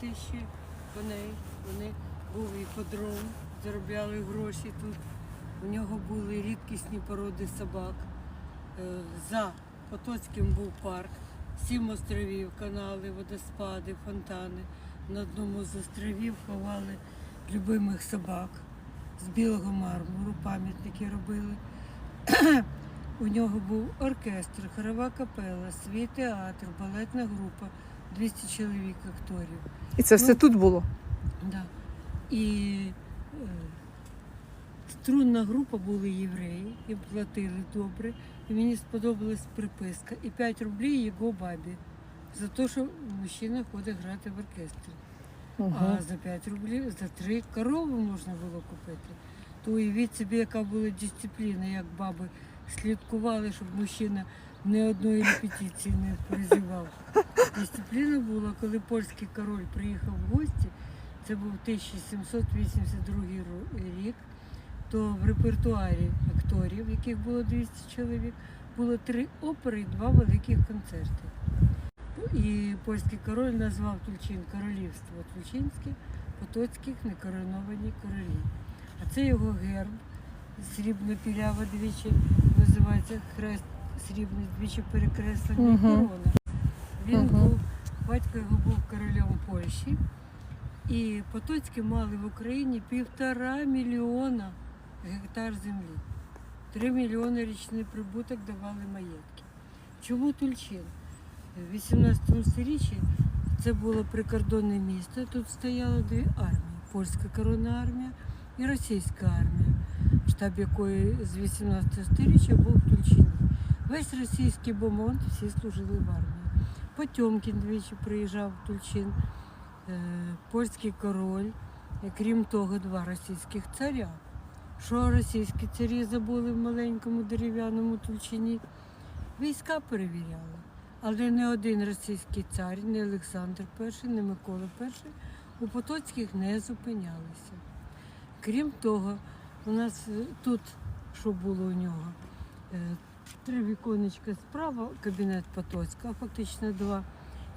тисячі коней. Вони був іподром, заробляли гроші тут. У нього були рідкісні породи собак. Е, За Потоцьким був парк, сім островів, канали, водоспади, фонтани. На одному з островів ховали любимих собак з білого мармуру, пам'ятники робили. У нього був оркестр, хорова капела, свій театр, балетна група, 200 чоловік акторів. І це все Ну, тут було. Да. І е, струнна група були євреї, їм платили добре. І мені сподобалась приписка. І 5 рублів його бабі за те, що мужчина ходить грати в оркестрі. Угу. А за 5 рублів, за 3 корову можна було купити. То уявіть собі, яка була дисципліна, як баби слідкували, щоб мужчина ні одної репетиції не призивав. Дисципліна була, коли польський король приїхав в гості, це був 1782 рік, то в репертуарі акторів, яких було 200 чоловік, було три опери і два великих концерти. І польський король назвав Тульчин королівство Тульчинське, Потоцьких некороновані королі. А це його герб, срібна пілява двічі, називається хрест срібний двічі перекреслений Мгм. корона. Він Мгм. був, батько його був королем Польщі. І Потоцькі мали в Україні півтора мільйона гектар землі. Три мільйони річний прибуток давали маєтки. Чому Тульчин? В 18 сторіччі це було прикордонне місто. Тут стояло дві армії: польська коронна армія і російська армія, штаб якої з 18 сторіччя був в Тульчині. Весь російський бомонд всі служили в армії. Потьомкін двічі приїжджав в Тульчин, е, польський король, крім того, два російських царя. Що російські царі забули в маленькому дерев'яному Тульчині? Війська перевіряли. Але не один російський цар, не Олександр І, не Микола І у Потоцьких не зупинялися. Крім того, у нас тут, що було у нього, е, три віконечка справа, кабінет Потоцька, фактично два.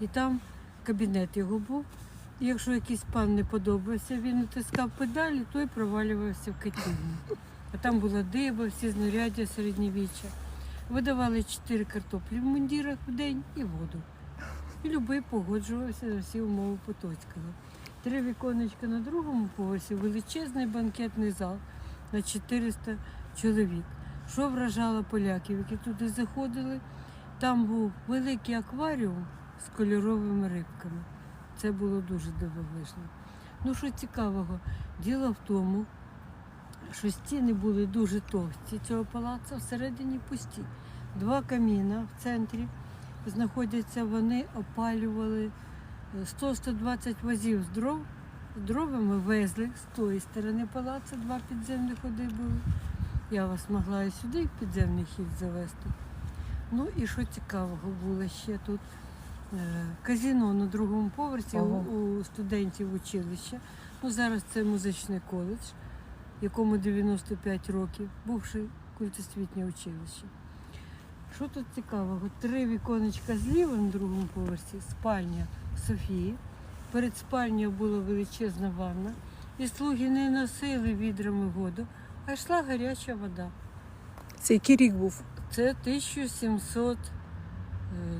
І там кабінет його був. Якщо якийсь пан не подобався, він натискав педалі, той провалювався в котельню. А там була диба, всі знаряддя середньовіччя. Видавали чотири картоплі в мундірах в день і воду. І любий погоджувався на всі умови Потоцького. Три віконечка на другому поверсі, величезний банкетний зал на 400 чоловік. Що вражало поляків, які туди заходили? Там був великий акваріум з кольоровими рибками. Це було дуже дивовижно. Ну, що цікавого, діло в тому, що стіни були дуже товсті цього палацу, всередині пусті. Два каміна в центрі знаходяться, вони опалювали е, 100-120 возів з дров. Дровами везли з тої сторони палацу, два підземних ходи були. Я вас могла і сюди в підземний хід завести. Ну і що цікавого було ще тут? Е, Казіно на другому поверсі Ага. у, у студентів училища. Ну, зараз це музичний коледж, якому 95 років, бувши культосвітнє училище. Що тут цікавого? Три віконечка зліва на другому поверсі, спальня Софії. Перед спальнею була величезна ванна, і слуги не носили відрами воду, а йшла гаряча вода. Це який рік був? Це 1700, е,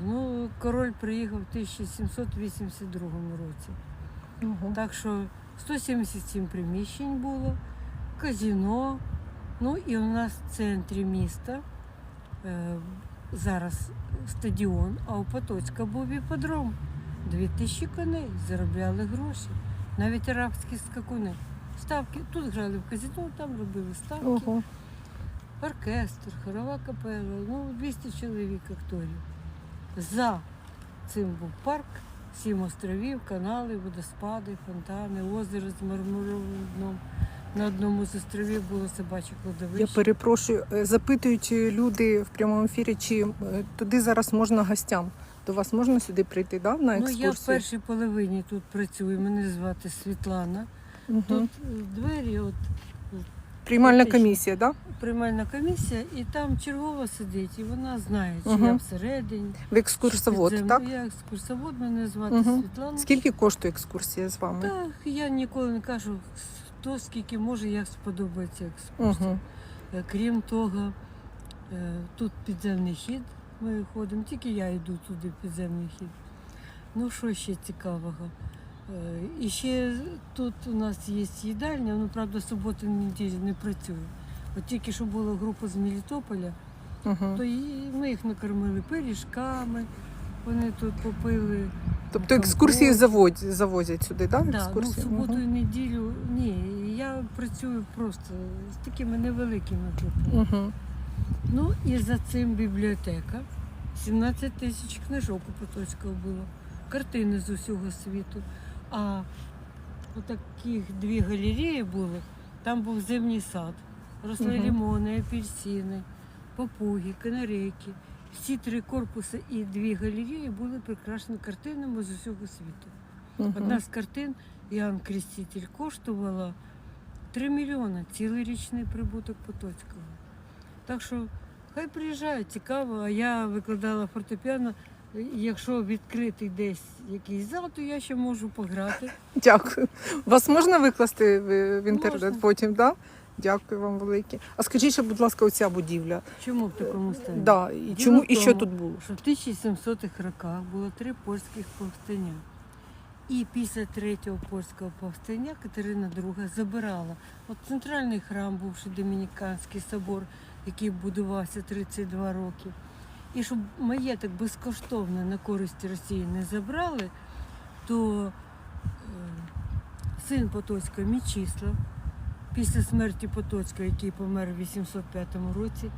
ну, король приїхав в 1782 році. Угу. Так що 177 приміщень було, казіно. Ну і у нас в центрі міста е, зараз стадіон, а у Потоцька був іподром. Дві тисячі коней заробляли гроші. Навіть арабські скакуни. Ставки тут грали в казіно, там робили ставки. Ого. Оркестр, хорова капела, ну 200 чоловік акторів. За цим був парк, сім островів, канали, водоспади, фонтани, озеро з мармуровим дном. На одному з островів було собаче Я перепрошую, е, запитують люди в прямому ефірі, чи е, туди зараз можна гостям. До вас можна сюди прийти, да, на Ну, я в першій половині тут працюю, мене звати Світлана. Мгм. Тут е, двері, от е, Приймальна Фактично. комісія, так? Да? Приймальна комісія, і там чергова сидить, і вона знає, чи Мгм. я всередині. Ви екскурсовод, чи під так? Я екскурсовод, мене звати Мгм. Світлана. Скільки коштує екскурсія з вами? Так, я ніколи не кажу, хто скільки може, як сподобається екскурсія. Угу. Е, Крім того, е, тут підземний хід. Ми ходимо, тільки я йду туди, в підземний хід. Ну, що ще цікавого? І ще тут у нас є їдальня, ну правда, суботу неділю не працює. От тільки що була група з Мелітополя, Угу. то і ми їх накормили пиріжками, вони тут попили. Тобто там екскурсії борщ. завозять сюди, так? Да? Да, ну, в суботу Мгм. і неділю ні, я працюю просто з такими невеликими групами. Мгм. Ну і за цим бібліотека. 17 тисяч книжок у Потоцького було, картини з усього світу. А отаких дві галереї були. Там був зимній сад, росли Мгм. лімони, апельсини, папуги, канарейки. Всі три корпуси і дві галереї були прикрашені картинами з усього світу. Мгм. Одна з картин Іоанн Креститель коштувала 3 мільйони, цілий річний прибуток Потоцького. Так що хай приїжджають, цікаво, а я викладала фортепіано. Якщо відкритий десь якийсь зал, то я ще можу пограти. Дякую. Вас можна викласти в, в інтернет Можна. потім, так? Да? Дякую вам велике. А скажіть, ще, будь ласка, оця будівля. Чому в такому стані? Да, і Діло чому в і що тому, тут було? Що в 1700-х роках було три польських повстання. І після третього польського повстання Катерина II забирала. От центральний храм, бувши Домініканський собор, який будувався 32 роки. І щоб маєток безкоштовно на користь Росії не забрали, то е, син Потоцького Мічислав, після смерті Потоцького, який помер у 805 році, е,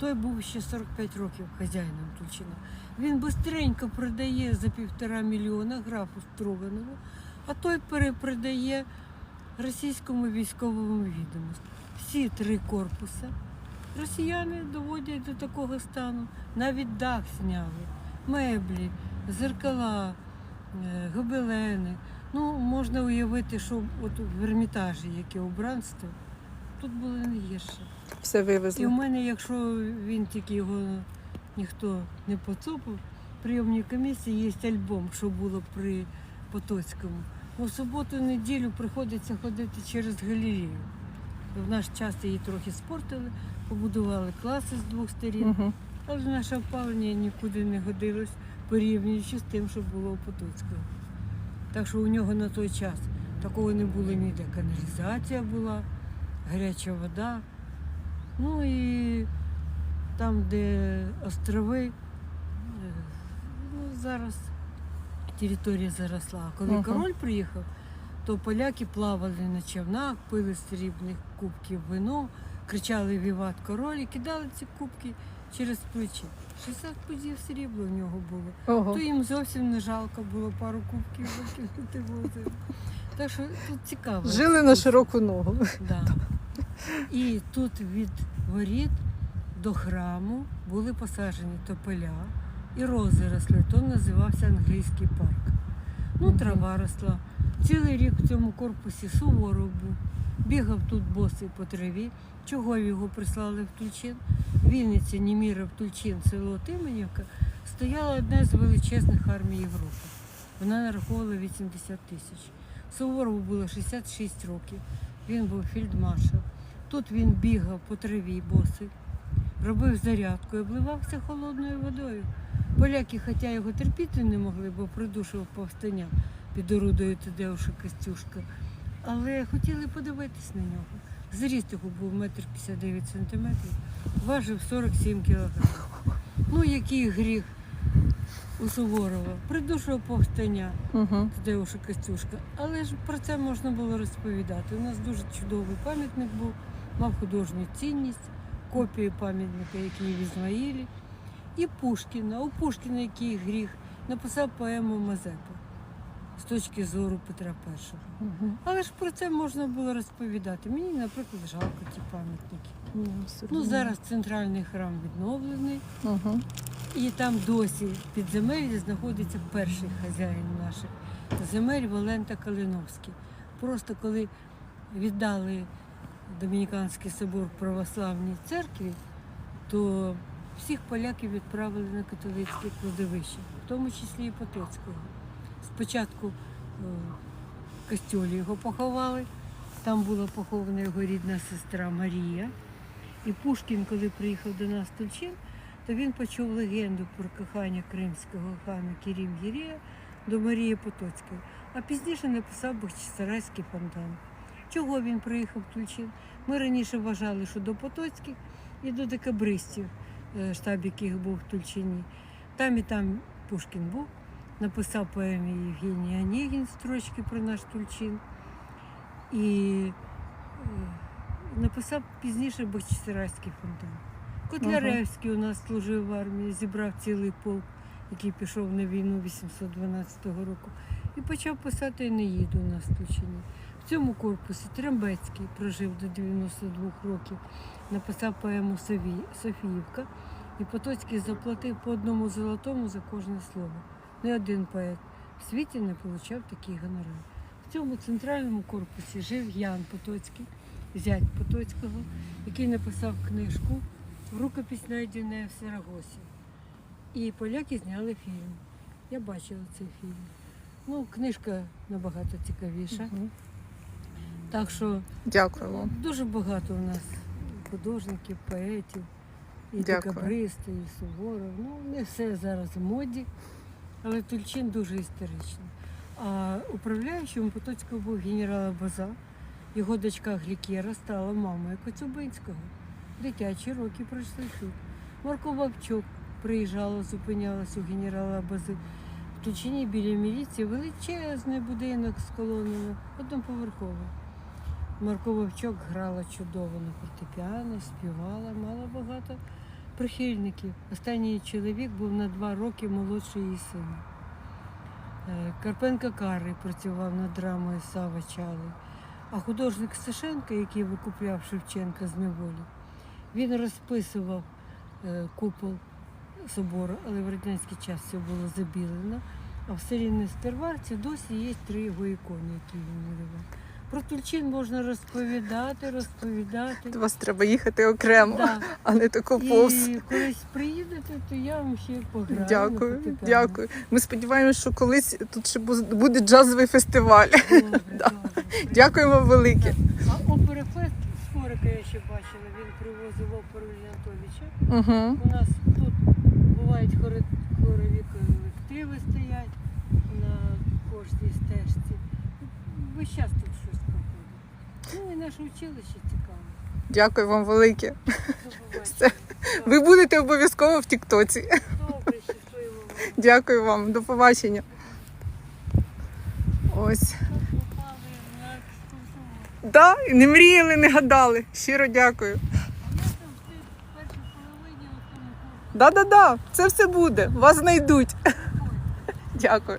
той був ще 45 років хазяїном Тульчина. Він бистренько продає за півтора мільйона графу Строганову, а той перепродає російському військовому відомству. Всі три корпуси росіяни доводять до такого стану. Навіть дах зняли, меблі, зеркала, е, гобелени. Ну, можна уявити, що от в Ермітажі, яке убранство, тут було не гірше. Все І в мене, якщо він тільки його ніхто не поцупив, в прийомній комісії є альбом, що було при Потоцькому. В суботу, неділю приходиться ходити через галерею. В наш час її трохи спортили, побудували класи з двох сторін, Угу. але наше опалення нікуди не годилось, порівнюючи з тим, що було у Потоцького. Так що у нього на той час такого не було ніде. Каналізація була, гаряча вода. Ну і там, де острови, е, ну, зараз територія заросла. А коли Ага. король приїхав, то поляки плавали на човнах, пили з срібних кубків вино, кричали Віват король і кидали ці кубки через плечі. 60 пудів срібла в нього було. Ого. То їм зовсім не жалко було пару кубків викинути в. Так що тут цікаво. Жили на широку ногу. Да. І тут від воріт до храму були посаджені тополя і рози росли. То називався англійський парк. Ну, трава росла. Цілий рік в цьому корпусі суворов був. Бігав тут босий по траві. Чого його прислали в Тульчин? Вінниця, Німіра, Тульчин, село Тименівка, стояла одна з величезних армій Європи. Вона нараховувала 80 тисяч. Суворову було 66 років. Він був фільдмаршал. Тут він бігав по траві босий, робив зарядку і обливався холодною водою. Поляки, хоча його терпіти не могли, бо придушував повстання під орудою Тадеуша Костюшка, але хотіли подивитись на нього. Зріст його був 1,59 см, важив 47 кг. Ну, який гріх у Суворова. Придушував повстання. Угу. Тадеуша Костюшка. Але ж про це можна було розповідати. У нас дуже чудовий пам'ятник був, мав художню цінність, копію пам'ятника, який в Ізмаїлі. І Пушкіна. У Пушкіна, який гріх, написав поему Мазепа з точки зору Петра І. Угу. Але ж про це можна було розповідати. Мені, наприклад, жалко ці пам'ятники. Ну, зараз центральний храм відновлений. Угу. І там досі в підземеллі знаходиться перший хазяїн наших земель Валента Калиновський. Просто коли віддали Домініканський собор православній церкві, то всіх поляків відправили на католицьке кладовище, в тому числі і Потоцького. Спочатку е, в костьолі його поховали, там була похована його рідна сестра Марія. І Пушкін, коли приїхав до нас в Тульчин, то він почув легенду про кохання кримського хана Кірім Гірія до Марії Потоцької, а пізніше написав Бахчисарайський фонтан. Чого він приїхав в Тульчин? Ми раніше вважали, що до Потоцьких і до декабристів, е, штаб яких був в Тульчині. Там і там Пушкін був, написав поемі Євгеній Онегін строчки про наш Тульчин. І е, написав пізніше Бахчисарайський фонтан. Котляревський у нас служив в армії, зібрав цілий полк, який пішов на війну 812 року, і почав писати Енеїду у нас в Тульчині. В цьому корпусі Трембецький прожив до 92 років, написав поему Софіївка, і Потоцький заплатив по одному золотому за кожне слово. Не один поет в світі не отримав такий гонорар. В цьому центральному корпусі жив Ян Потоцький, зять Потоцького, який написав книжку Рукопись знайдена в Сарагосі. І поляки зняли фільм. Я бачила цей фільм. Ну, книжка набагато цікавіша. Мгм. Так що Дякую вам. дуже багато у нас художників, поетів, і декабристи, і Суворов. Ну, не все зараз в моді, але Тульчин дуже історичний. А управляючим Потоцького був генерал База. Його дочка Глікєра стала мамою Коцюбинського. Дитячі роки пройшли тут. Марко Бабчук приїжджала, зупинялась у генерала Бази. В Тульчині біля міліції величезний будинок з колонами, одноповерховий. Марко Вовчок грала чудово на фортепіано, співала, мала багато прихильників. Останній чоловік був на два роки молодший її сина. Е, Карпенко Карий працював над драмою Сава Чали. А художник Стешенко, який викупляв Шевченка з неволі, він розписував е, купол собору, але в радянський час це було забілено. А в селі Нестерварці досі є три його ікони, які він малював. Про Тульчин можна розповідати, розповідати. До вас треба їхати окремо, Да. а не тако повз. І колись приїдете, то я вам ще пограю. Дякую, дякую. Ми сподіваємося, що колись тут ще буде джазовий фестиваль. Добре, Да. добре. Дякуємо велике. А оперефест Скорика я ще бачила, він привозив оперу Леонтовича. Угу. У нас тут бувають хоро- хорові колективи стоять на кожній стежці. Час тут. Ну і наше училище цікаве. Дякую вам велике. Все. Ви будете обов'язково в Тіктоці. Добре, щасливо вам. Дякую вам, до побачення. Ось. Попали на екскурсовод. Да, і не мріяли, не гадали. Щиро дякую. А я там в першій половині у тому. Да-да-да, це все буде. Вас знайдуть. Дякую.